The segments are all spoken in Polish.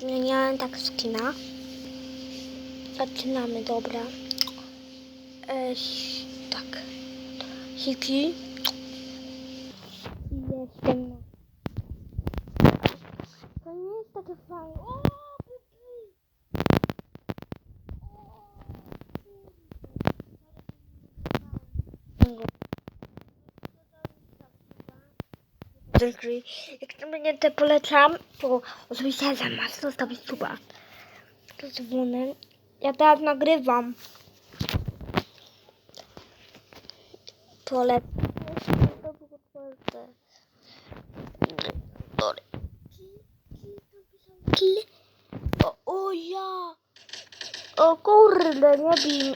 zmieniałem tak skina. Zaczynamy, dobra. E, tak. Siki. I jestem na... To nie jest takie fajne. O, Dziękuję. Jak to będzie te polecam, to oczywiście za masę zostawić suba. To dzwonem. Ja teraz nagrywam. Polecam. O, o ja! O kurde, nie bij.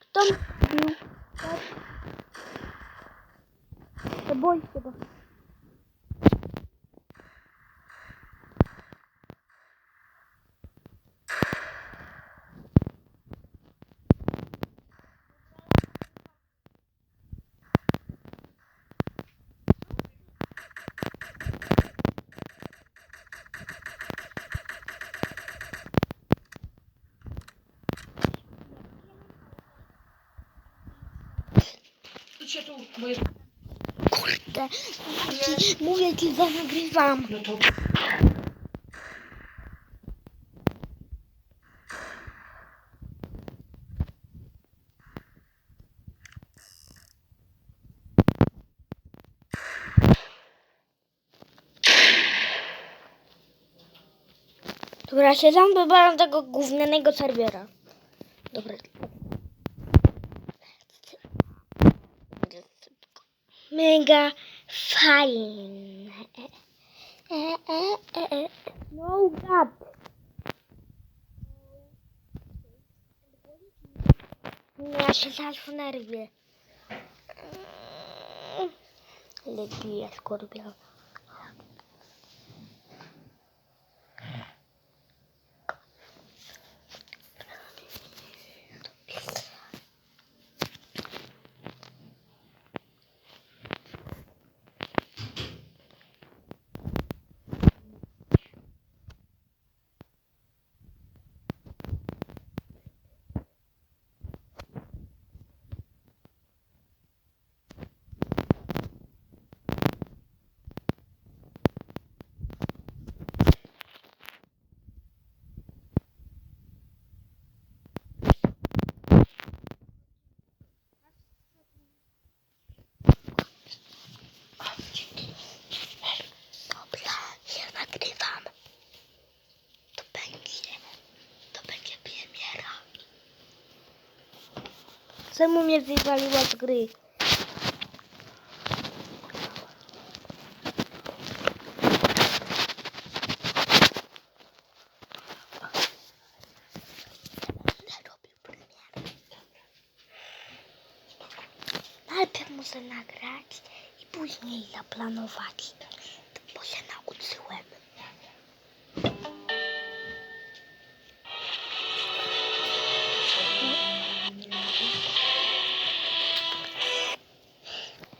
Kto mnie bił? To boi Kurde, mówię ci, mówię ci, że nagrywam. No to... Dobra, się tam wybaram tego gównianego serwiera. Dobra. Mega fajne. E, e, e, e. No god. Ja się zaraz nerwie. Lepiej Czemu mnie wywaliła z gry? Najpierw muszę nagrać i później zaplanować, bo się nauczyłem.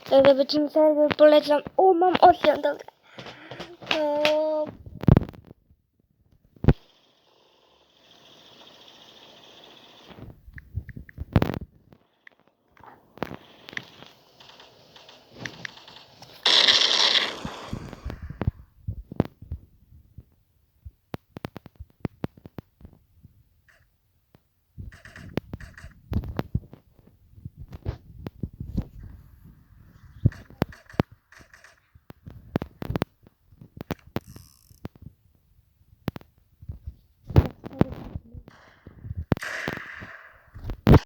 Będziemy sobie polecam. O, mam 8, dobra. O,